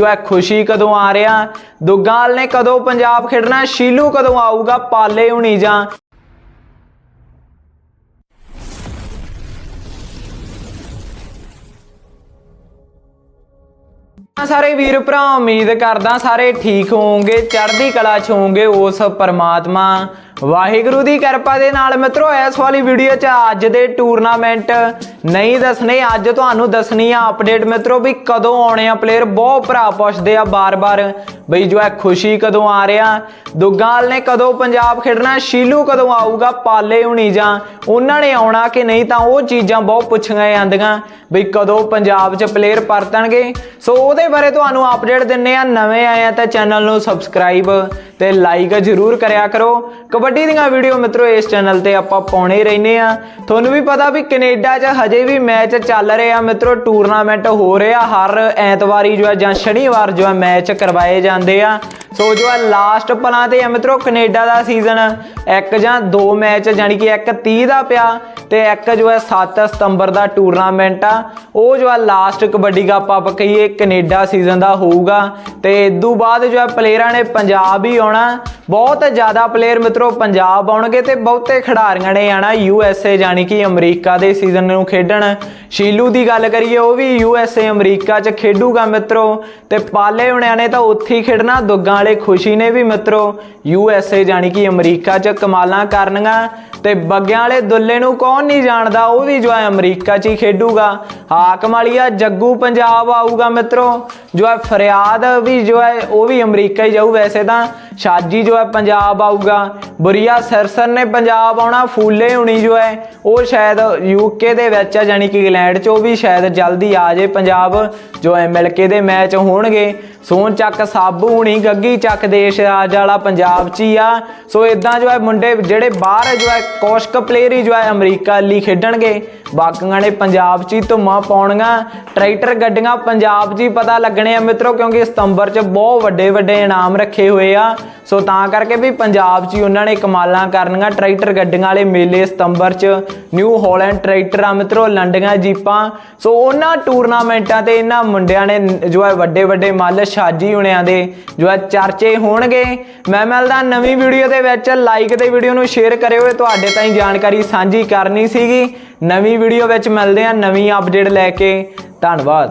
ਜੋ ਹੈ ਖੁਸ਼ੀ ਕਦੋਂ ਆ ਰਿਹਾ? ਦੁੱਗਾਲ ਨੇ ਕਦੋਂ ਪੰਜਾਬ ਖੇਡਣਾ? ਸ਼ੀਲੂ ਕਦੋਂ ਆਊਗਾ? ਪਾਲੇ ਹੁਣੀ ਸਾਰੇ ਵੀਰ ਭਰਾ, ਉਮੀਦ ਕਰਦਾ ਸਾਰੇ ਠੀਕ ਹੋਵੋਗੇ, ਚੜ੍ਹਦੀ ਕਲਾ ਚ ਹੋਵੋਗੇ ਉਸ ਪਰਮਾਤਮਾ। ਵਾਹਿਗੁਰੂ ਦੀ ਕਿਰਪਾ ਦੇ ਨਾਲ ਮਿੱਤਰੋ, ਇਸ ਵਾਲੀ ਵੀਡੀਓ ਚ ਅੱਜ ਦੇ ਟੂਰਨਾਮੈਂਟ ਨਹੀਂ ਦੱਸਣੇ, ਅੱਜ ਤੁਹਾਨੂੰ ਦੱਸਣੀ ਆ ਅਪਡੇਟ ਮਿੱਤਰੋ ਵੀ ਕਦੋਂ ਆਉਣੇ ਆ ਪਲੇਅਰ ਬਹੁਤ ਭਰਾ ਪੁੱਛਦੇ ਆ ਬਾਰ-ਬਾਰ ਬਈ ਜੋ ਹੈ ਖੁਸ਼ੀ ਕਦੋਂ ਆ ਰਿਹਾ, ਦੁੱਗਾਲ ਨੇ ਕਦੋਂ ਪੰਜਾਬ ਖੇਡਣਾ, ਸ਼ੀਲੂ ਕਦੋਂ ਆਊਗਾ, ਪਾਲੇ ਹੁਣੀ ਜਾਂ ਉਹਨਾਂ ਨੇ ਆਉਣਾ ਕਿ ਨਹੀਂ ਤਾਂ ਉਹ ਚੀਜ਼ਾਂ ਬਹੁਤ ਪੁੱਛੀਆਂ ਜਾਂਦੀਆਂ ਬਈ ਕਦੋਂ ਪੰਜਾਬ 'ਚ ਪਲੇਅਰ ਪਰਤਣਗੇ। ਸੋ ਉਹਦੇ ਬਾਰੇ ਤੁਹਾਨੂੰ ਅਪਡੇਟ ਦਿੰਨੇ ਆ, ਨਵੇਂ ਆਏ ਆ ਤਾਂ ਚੈਨਲ ਨੂੰ ਸਬਸਕ੍ਰਾਈਬ ਤੇ ਲਾਈਕ ਜ਼ਰੂਰ ਕਰਿਆ ਕਰੋ। ਕਬੱਡੀ ਦੀਆਂ ਵੀਡੀਓ ਮਿੱਤਰੋ, ਇਸ ਚੈਨਲ ਤੇ ਆਪਾਂ ਪਾਉਣੇ ਹੀ ਰਹਿੰਦੇ ਆ ਤੁਹਾਨੂੰ ਵੀ ਪਤਾ ਵੀ ਕੈਨੇਡਾ 'ਚ ਹਜੇ ਵੀ ਮੈਚ ਚੱਲ ਰਹੇ ਆ ਮਿੱਤਰੋ ਟੂਰਨਾਮੈਂਟ ਹੋ ਰਿਹਾ। ਹਰ ਐਤਵਾਰੀ ਜੋ ਹੈ ਜਾਂ ਸ਼ਨੀਵਾਰ ਜੋ ਹੈ ਮੈਚ ਕਰਵਾਏ ਜਾਂਦੇ ਆ। ਸੋ ਜੋ ਹੈ ਲਾਸਟ ਪਲਾਂ ਤੇ ਆ ਮਿੱਤਰੋ, ਕੈਨੇਡਾ ਦਾ ਸੀਜ਼ਨ ਇੱਕ ਜਾਂ ਦੋ ਮੈਚ ਜਾਨੀ ਕਿ ਇੱਕ 30 ਦਾ ਪਿਆ ਤੇ ਇੱਕ ਜੋ ਹੈ 7 ਸਤੰਬਰ ਦਾ ਟੂਰਨਾਮੈਂਟ ਆ। ਉਹ ਜੋ ਹੈ ਲਾਸਟ ਕਬੱਡੀ ਕੱਪ ਆਪਾਂ ਕਹੀਏ ਕੈਨੇਡਾ ਸੀਜ਼ਨ ਦਾ ਹੋਊਗਾ ਤੇ ਇਦੋਂ ਬਾਅਦ ਜੋ ਹੈ ਪਲੇਅਰਾਂ ਨੇ ਪੰਜਾਬ ਹੀ ਆਉਣਾ। ਬਹੁਤ ਜ਼ਿਆਦਾ ਪਲੇਅਰ ਮਿੱਤਰੋ ਪੰਜਾਬ ਆਉਣਗੇ ਤੇ ਬਹੁਤੇ ਖਿਡਾਰੀਆਂ ਨੇ ਆਣਾ ਯੂ ਐਸ ਏ ਜਾਨੀ ਕਿ ਅਮਰੀਕਾ ਦੇ ਸੀਜ਼ਨ ਨੂੰ ਖੇਡਣ। ਸ਼ੀਲੂ ਦੀ ਗੱਲ ਕਰੀਏ, ਉਹ ਵੀ ਯੂ ਐਸ ਏ ਅਮਰੀਕਾ 'ਚ ਖੇਡੂਗਾ ਮਿੱਤਰੋ ਤੇ ਪਾਲੇ ਹੁਣਿਆਂ ਨੇ ਤਾਂ ਉੱਥੇ ਹੀ ਖੇਡਣਾ। ਦੁੱਗਾਂ ਵਾਲੇ ਖੁਸ਼ੀ ਨੇ ਵੀ ਮਿੱਤਰੋ ਯੂ ਐਸ ਏ ਜਾਨੀ ਕਿ ਅਮਰੀਕਾ 'ਚ ਕਮਾਲਾਂ ਕਰਨੀਆਂ ਤੇ ਬੱਗਿਆਂ ਵਾਲੇ ਦੁੱਲੇ ਨੂੰ ਕੌਣ ਨਹੀਂ ਜਾਣਦਾ, ਉਹ ਵੀ ਜੋ ਹੈ ਅਮਰੀਕਾ 'ਚ ਹੀ ਖੇਡੂਗਾ। ਹਾਕਮ ਵਾਲੀਆ ਜੱਗੂ ਪੰਜਾਬ ਆਊਗਾ ਮਿੱਤਰੋ ਜੋ ਹੈ ਫਰਿਆਦ ਵੀ ਜੋ ਹੈ ਉਹ ਵੀ ਅਮਰੀਕਾ ਹੀ ਜਾਊ ਵੈਸੇ ਤਾਂ। ਸ਼ਾਜੀ ਜੋ ਹੈ ਪੰਜਾਬ ਆਊਗਾ। ਬੁਰੀਆ ਸਰਸਨ ਨੇ ਪੰਜਾਬ ਆਉਣਾ ਫੂਲੇ ਹੁਣੀ ਜੋ ਹੈ। ਉਹ ਸ਼ਾਇਦ ਯੂਕੇ ਦੇ ਵਿੱਚ ਆ ਜਾਨੀ ਕਿ ਇੰਗਲੈਂਡ 'ਚ, ਉਹ ਵੀ ਸ਼ਾਇਦ ਜਲਦੀ ਆ ਜੇ ਪੰਜਾਬ, ਜੋ ਹੈ ਮਿਲ ਕੇ ਦੇ ਮੈਚ ਹੋਣਗੇ। ਸੋਨ ਚੱਕ ਸਾਬੂ ਹੁਣੀ, ਗੱਗੀ ਚੱਕ ਦੇਸ਼ ਰਾਜ ਵਾਲਾ ਪੰਜਾਬ 'ਚ ਹੀ ਆ। ਸੋ ਇਦਾਂ ਜੋ ਹੈ, ਮੁੰਡੇ ਜਿਹੜੇ ਬਾਹਰ ਜੋ ਹੈ, ਕੋਸ਼ਕ ਪਲੇਅਰ ਹੀ ਜੋ ਹੈ, ਅਮਰੀਕਾ ਲਈ ਖੇਡਣਗੇ। ਬਾਕੀਆਂ ਨੇ ਪੰਜਾਬ 'ਚ ਹੀ ਧੁੰਮਾਂ ਪਾਉਣੀਆਂ। ਟਰੈਕਟਰ ਗੱਡੀਆਂ ਪੰਜਾਬ 'ਚ ਹੀ ਪਤਾ ਲੱਗਣੇ ਆ ਮਿੱਤਰੋ, ਕਿਉਂਕਿ ਸਤੰਬਰ 'ਚ ਬਹੁਤ ਵੱਡੇ ਵੱਡੇ ਇਨਾਮ ਰੱਖੇ ਹੋਏ ਆ। ਸੋ ਤਾਂ ਕਰਕੇ ਵੀ ਪੰਜਾਬ 'ਚ ਹੀ ਉਹਨਾਂ ਨੇ ਕਮਾਲਾਂ ਕਰਨੀਆਂ ਟਰੈਕਟਰ ਗੱਡੀਆਂ ਵਾਲੇ ਮੇਲੇ ਸਤੰਬਰ 'ਚ ਨਿਊ ਹਾਲੈਂਡ ਟਰੈਕਟਰਾਂ ਆ ਮਿੱਤਰੋ, ਲੰਡੀਆਂ ਜੀਪਾਂ। ਸੋ ਉਹਨਾਂ ਟੂਰਨਾਮੈਂਟਾਂ ਤੇ ਇਹਨਾਂ ਮੁੰਡਿਆਂ ਨੇ ਜੋ ਹੈ ਵੱਡੇ ਵੱਡੇ ਮੱਲ ਸ਼ਾਜੀ ਹੁਣਿਆਂ ਦੇ, ਜੋ ਹੈ ਚਰਚੇ ਹੋਣਗੇ। ਮੈਂ ਮਿਲਦਾ ਨਵੀਂ ਵੀਡੀਓ ਦੇ ਵਿੱਚ। ਲਾਈਕ ਤੇ ਵੀਡੀਓ ਨੂੰ ਸ਼ੇਅਰ ਕਰਿਓ ਇਹ ਤੁਹਾਡੇ ਤਾਈਂ ਜਾਣਕਾਰੀ ਸਾਂਝੀ ਕਰਨੀ ਸੀਗੀ। ਨਵੀਂ ਵੀਡੀਓ ਵਿੱਚ ਮਿਲਦੇ ਆ ਨਵੀਂ ਅਪਡੇਟ ਲੈ ਕੇ। ਧੰਨਵਾਦ।